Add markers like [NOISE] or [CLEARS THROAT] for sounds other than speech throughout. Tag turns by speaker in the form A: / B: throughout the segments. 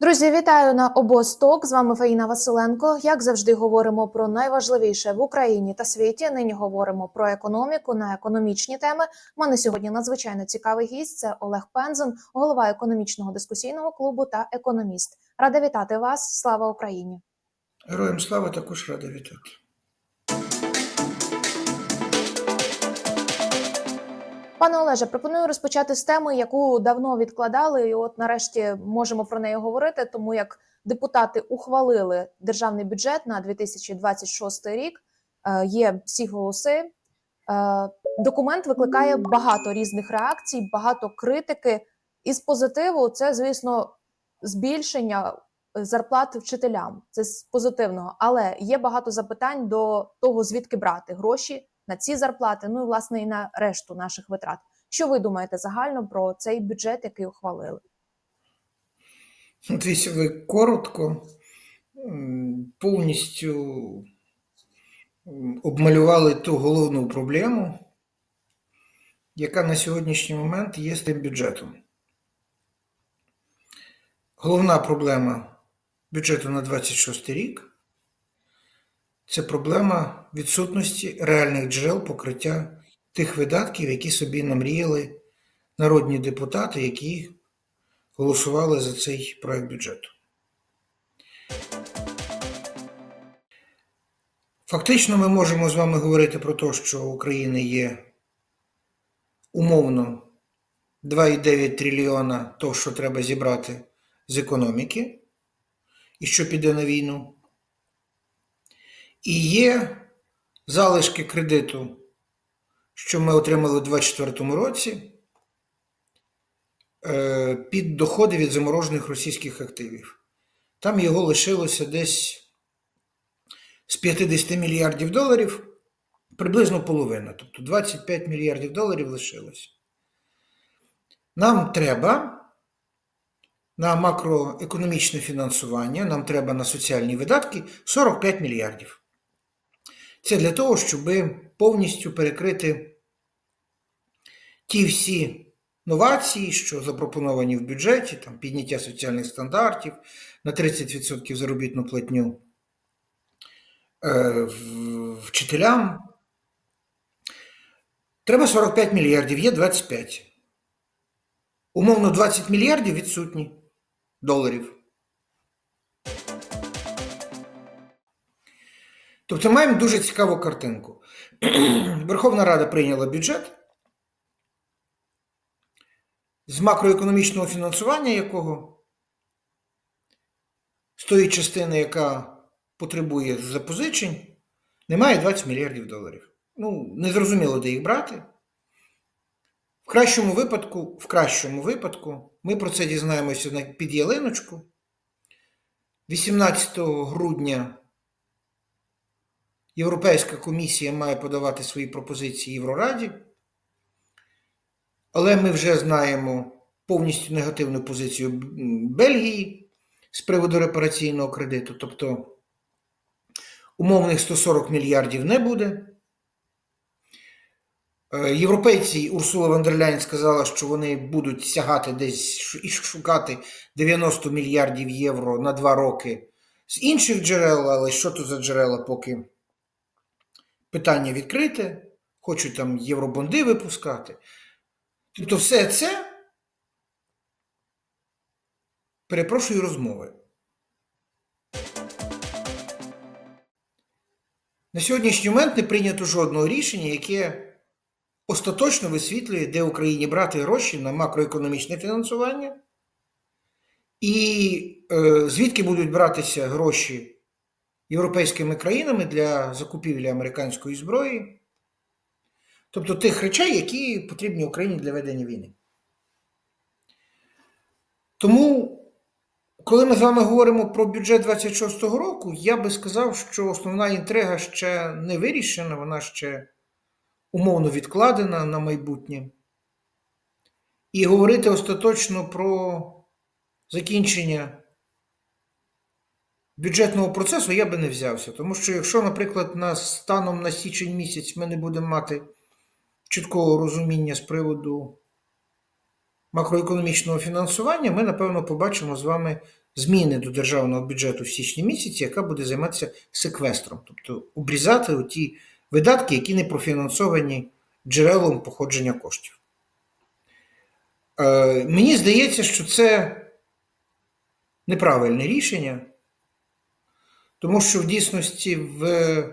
A: Друзі, вітаю на обосток. З вами Фаїна Василенко. Як завжди, говоримо про найважливіше в Україні та світі. Нині говоримо про економіку на економічні теми. У мене сьогодні надзвичайно цікавий гість. Це Олег Пензен, голова економічного дискусійного клубу та економіст. Рада вітати вас. Слава Україні!
B: Героям слава також рада вітати.
A: Пане Олеже, пропоную розпочати з теми, яку давно відкладали, і от нарешті можемо про неї говорити, тому як депутати ухвалили державний бюджет на 2026 рік. Е, Є всі голоси. Е, Документ викликає багато різних реакцій, багато критики. Із позитиву це, звісно, збільшення зарплат вчителям. Це з позитивного, але є багато запитань до того, звідки брати гроші на ці зарплати, ну і власне і на решту наших витрат. Що ви думаєте загально про цей бюджет, який ухвалили?
B: От ви коротко, повністю обмалювали ту головну проблему, яка на сьогоднішній момент є з тим бюджетом. Головна проблема бюджету на 26 рік це проблема відсутності реальних джерел покриття тих видатків, які собі намріяли народні депутати, які голосували за цей проект бюджету. Фактично, ми можемо з вами говорити про те, що у України є умовно 2,9 трильйона того, що треба зібрати з економіки, і що піде на війну. І є залишки кредиту, що ми отримали у 2024 році, е, під доходи від заморожених російських активів. Там його лишилося десь з 50 мільярдів доларів, приблизно половина, тобто 25 мільярдів доларів лишилося. Нам треба на макроекономічне фінансування, нам треба на соціальні видатки 45 мільярдів. Це для того, щоб повністю перекрити ті всі новації, що запропоновані в бюджеті, там підняття соціальних стандартів на 30% заробітну платню е, вчителям. Треба 45 мільярдів, є 25. Умовно 20 мільярдів відсутні доларів. Тобто маємо дуже цікаву картинку. [CLEARS THROAT] Верховна Рада прийняла бюджет, з макроекономічного фінансування якого з тої частини, яка потребує запозичень, немає 20 мільярдів доларів. Ну, незрозуміло, де їх брати. В кращому випадку, в кращому випадку, ми про це дізнаємося під ялиночку. 18 грудня Європейська комісія має подавати свої пропозиції Єврораді, але ми вже знаємо повністю негативну позицію Бельгії з приводу репараційного кредиту, тобто умовних 140 мільярдів не буде. Е, Європейці Урсула фон дер Ляйн сказала, що вони будуть сягати десь і шукати 90 мільярдів євро на два роки з інших джерел, але що то за джерела, поки питання відкрите, хочуть там євробонди випускати. Тобто, все це, перепрошую, розмови. На сьогоднішній момент не прийнято жодного рішення, яке остаточно висвітлює, де Україні брати гроші на макроекономічне фінансування, і е, звідки будуть братися гроші європейськими країнами для закупівлі американської зброї, тобто тих речей, які потрібні Україні для ведення війни. Тому, коли ми з вами говоримо про бюджет 26-го року, я би сказав, що основна інтрига ще не вирішена, вона ще умовно відкладена на майбутнє. І говорити остаточно про закінчення бюджетного процесу я би не взявся. Тому що якщо, наприклад, на станом на січень місяць ми не будемо мати чіткого розуміння з приводу макроекономічного фінансування, ми, напевно, побачимо з вами зміни до державного бюджету в січні місяці, яка буде займатися секвестром, тобто обрізати ті видатки, які не профінансовані джерелом походження коштів. Е, мені здається, що це неправильне рішення, тому що в дійсності в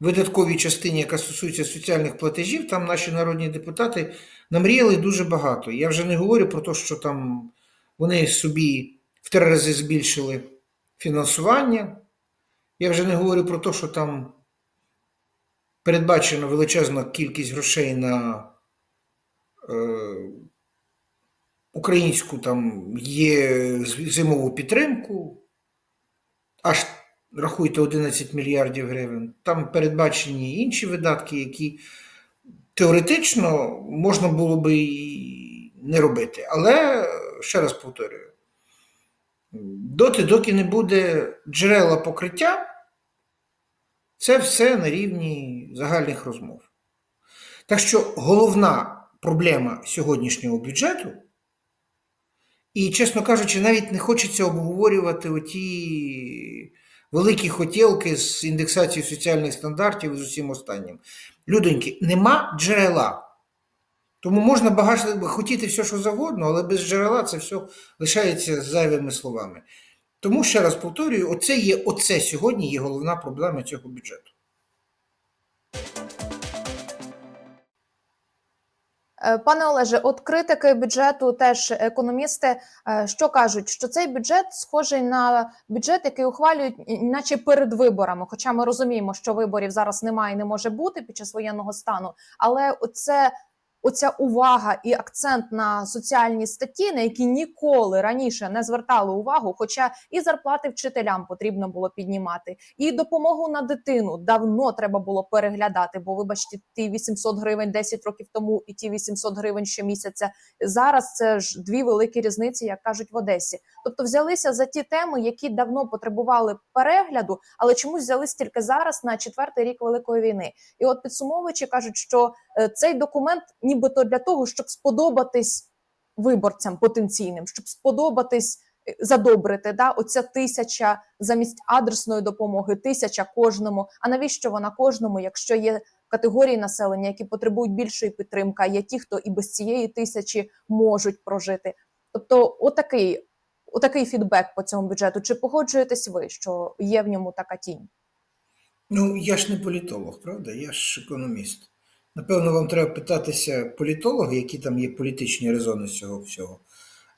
B: видатковій частині, яка стосується соціальних платежів, там наші народні депутати намріяли дуже багато. Я вже не говорю про те, що там вони собі в три рази збільшили фінансування. Я вже не говорю про те, що там передбачена величезна кількість грошей на е, українську там є зимову підтримку, аж рахуйте 11 мільярдів гривень. Там передбачені інші видатки, які теоретично можна було би і не робити. Але ще раз повторюю: доти, доки не буде джерела покриття, це все на рівні загальних розмов. Так що головна проблема сьогоднішнього бюджету, і, чесно кажучи, навіть не хочеться обговорювати оті великі хотілки з індексацією соціальних стандартів і з усім останнім. Людоньки, нема джерела. Тому можна багато хотіти все, що завгодно, але без джерела це все лишається зайвими словами. Тому ще раз повторюю: оце є оце сьогодні є головна проблема цього бюджету.
A: Пане Олеже, от критики бюджету, теж економісти, е, що кажуть, що цей бюджет схожий на бюджет, який ухвалюють, наче перед виборами. Хоча ми розуміємо, що виборів зараз немає і не може бути під час воєнного стану. Але оце оця увага і акцент на соціальні статті, на які ніколи раніше не звертали увагу, хоча і зарплати вчителям потрібно було піднімати, і допомогу на дитину давно треба було переглядати. Бо, вибачте, ті 800 гривень 10 років тому, і ті 800 гривень щомісяця. Зараз це ж дві великі різниці, як кажуть в Одесі. Тобто, взялися за ті теми, які давно потребували перегляду, але чомусь взялись тільки зараз на четвертий рік великої війни. І от підсумовуючи, кажуть, що е, цей документ, нібито для того, щоб сподобатись виборцям потенційним, щоб сподобатись. е, Задобрити да оця тисяча замість адресної допомоги, тисяча кожному. А навіщо вона кожному, якщо є категорії населення, які потребують більшої підтримки, а є ті, хто і без цієї тисячі можуть прожити? Тобто, отакий, отакий фідбек по цьому бюджету. Чи погоджуєтесь ви, що є в ньому така тінь?
B: Ну, я ж не політолог, правда? Я ж економіст. Напевно, вам треба питатися політологи, які там є політичні резони з цього всього.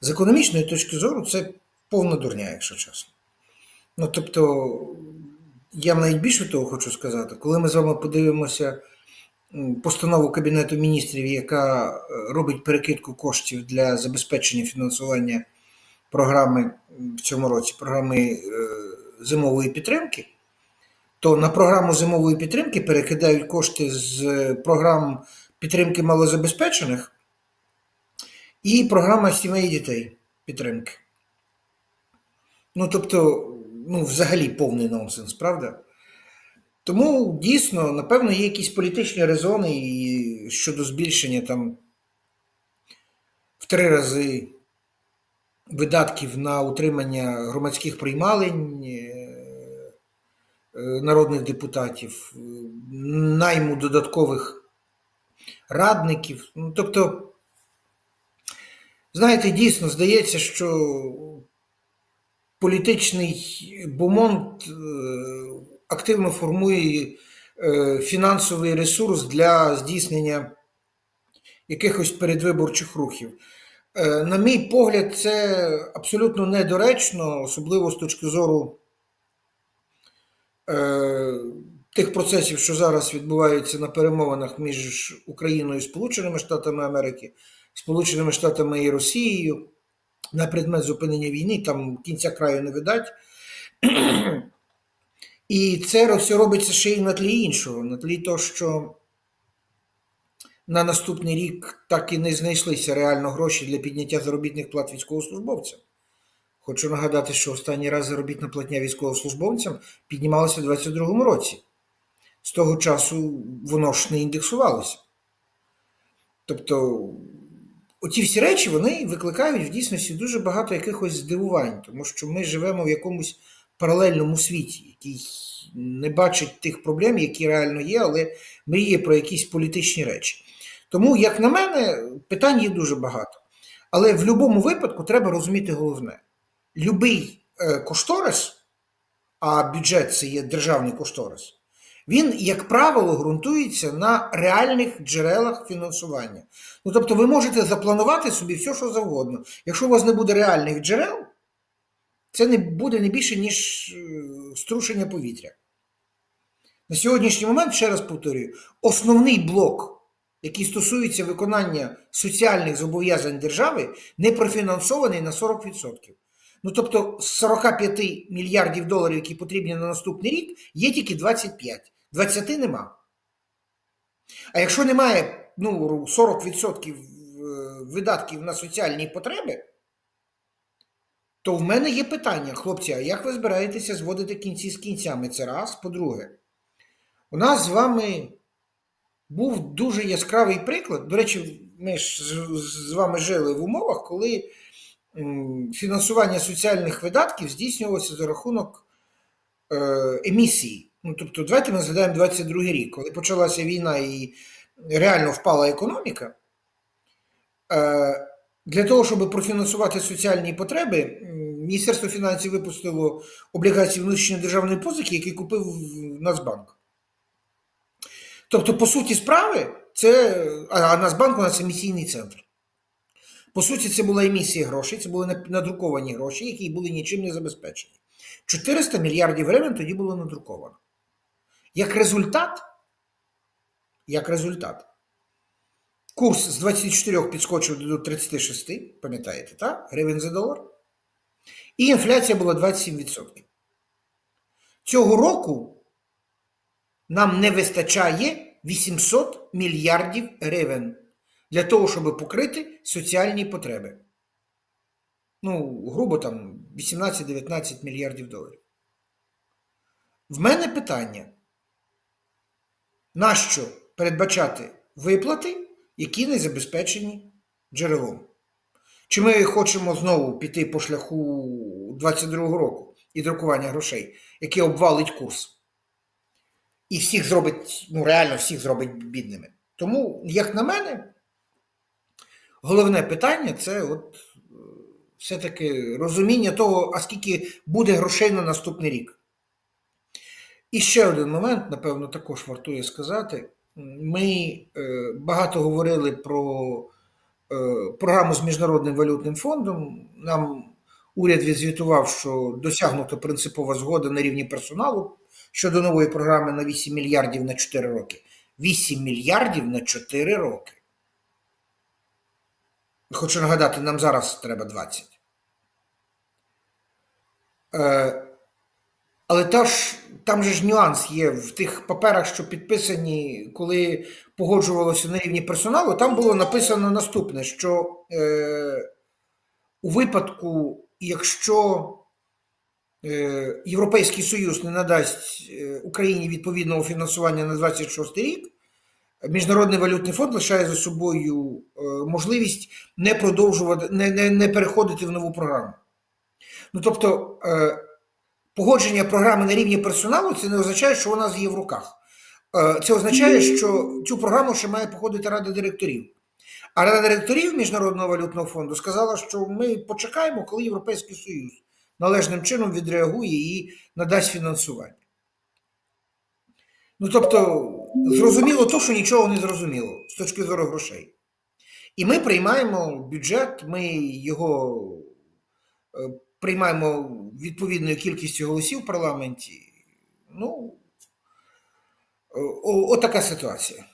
B: З економічної точки зору, це повна дурня, якщо чесно. Ну, тобто, я навіть більше того хочу сказати, коли ми з вами подивимося постанову Кабінету міністрів, яка е, робить перекидку коштів для забезпечення фінансування програми в цьому році, програми е, зимової підтримки, то на програму зимової підтримки перекидають кошти з е, програм підтримки малозабезпечених і програма сімей дітей підтримки. Ну, тобто, ну, взагалі повний нонсенс, правда? Тому дійсно, напевно, є якісь політичні резони щодо збільшення там в три рази видатків на утримання громадських приймалень е, е, народних депутатів, найму додаткових радників. Ну, тобто, знаєте, дійсно здається, що політичний бомонд е, активно формує фінансовий ресурс для здійснення якихось передвиборчих рухів. Е, На мій погляд, це абсолютно недоречно, особливо з точки зору е, тих процесів, що зараз відбуваються на перемовинах між Україною і Сполученими Штатами Америки, Сполученими Штатами і Росією на предмет зупинення війни, там кінця краю не видать. [CLEARS THROAT] І це все робиться ще й на тлі іншого, на тлі того, що на наступний рік так і не знайшлися реально гроші для підняття заробітних плат військовослужбовцям. Хочу нагадати, що останній раз заробітна платня військовослужбовцям піднімалася у 2022 році. З того часу воно ж не індексувалося. Тобто оті всі речі вони викликають в дійсності дуже багато якихось здивувань, тому що ми живемо в якомусь паралельному світі, який не бачить тих проблем, які реально є, але мріє про якісь політичні речі. Тому, як на мене, питань є дуже багато. Але в будь-якому випадку треба розуміти головне: любий е, кошторис, а бюджет це є державний кошторис, він, як правило, ґрунтується на реальних джерелах фінансування. Ну, тобто, ви можете запланувати собі все, що завгодно. Якщо у вас не буде реальних джерел, це не буде не більше, ніж е, струшення повітря. На сьогоднішній момент, ще раз повторюю, основний блок, який стосується виконання соціальних зобов'язань держави, не профінансований на 40%. Ну, тобто, з 45 мільярдів доларів, які потрібні на наступний рік, є тільки 25. 20 нема. А якщо немає ну, 40% е, видатків на соціальні потреби, то в мене є питання, хлопці, а як ви збираєтеся зводити кінці з кінцями? Це раз. По-друге, у нас з вами був дуже яскравий приклад. До речі, ми ж з- вами жили в умовах, коли фінансування соціальних видатків здійснювалося за рахунок е, емісії. Ну, тобто, давайте ми згадаємо 22 рік, коли почалася війна і реально впала економіка. Е, для того, щоб профінансувати соціальні потреби, Міністерство фінансів випустило облігації внутрішньої державної позики, які купив Нацбанк. Тобто, по суті справи, це, а Нацбанк у нас емісійний центр. По суті, це була емісія грошей, це були надруковані гроші, які були нічим не забезпечені. 400 мільярдів гривень тоді було надруковано. Як результат, як результат, курс з 24 підскочив до 36, пам'ятаєте, так? Гривень за долар. І інфляція була 27%. Цього року нам не вистачає 800 мільярдів гривень для того, щоб покрити соціальні потреби. Ну, грубо там 18-19 мільярдів доларів. В мене питання: нащо передбачати виплати, які не забезпечені джерелом? Чи ми хочемо знову піти по шляху 22-го року і друкування грошей, яке обвалить курс? І всіх зробить, ну реально всіх зробить бідними. Тому, як на мене, головне питання це от е, все-таки розуміння того, а скільки буде грошей на наступний рік. І ще один момент, напевно, також вартує сказати. Ми е, багато говорили про е, програму з Міжнародним валютним фондом. Нам уряд відзвітував, що досягнута принципова згода на рівні персоналу щодо нової програми на 8 мільярдів на 4 роки. 8 мільярдів на 4 роки. Хочу нагадати, нам зараз треба 20. Е, але та ж, там же ж нюанс є в тих паперах, що підписані, коли погоджувалося на рівні персоналу, там було написано наступне: що е, у випадку, якщо Європейський Союз не надасть е, Україні відповідного фінансування на 26 рік, Міжнародний валютний фонд лишає за собою е, можливість не продовжувати, не, не, не переходити в нову програму. Ну тобто, е, погодження програми на рівні персоналу це не означає, що вона є в руках. Е, Це означає, що цю програму ще має походити Рада директорів. А Рада директорів Міжнародного валютного фонду сказала, що ми почекаємо, коли Європейський Союз належним чином відреагує і надасть фінансування. Ну тобто, зрозуміло то, що нічого не зрозуміло з точки зору грошей. І ми приймаємо бюджет, ми його е, приймаємо відповідною кількістю голосів в парламенті. Ну, о- отака ситуація.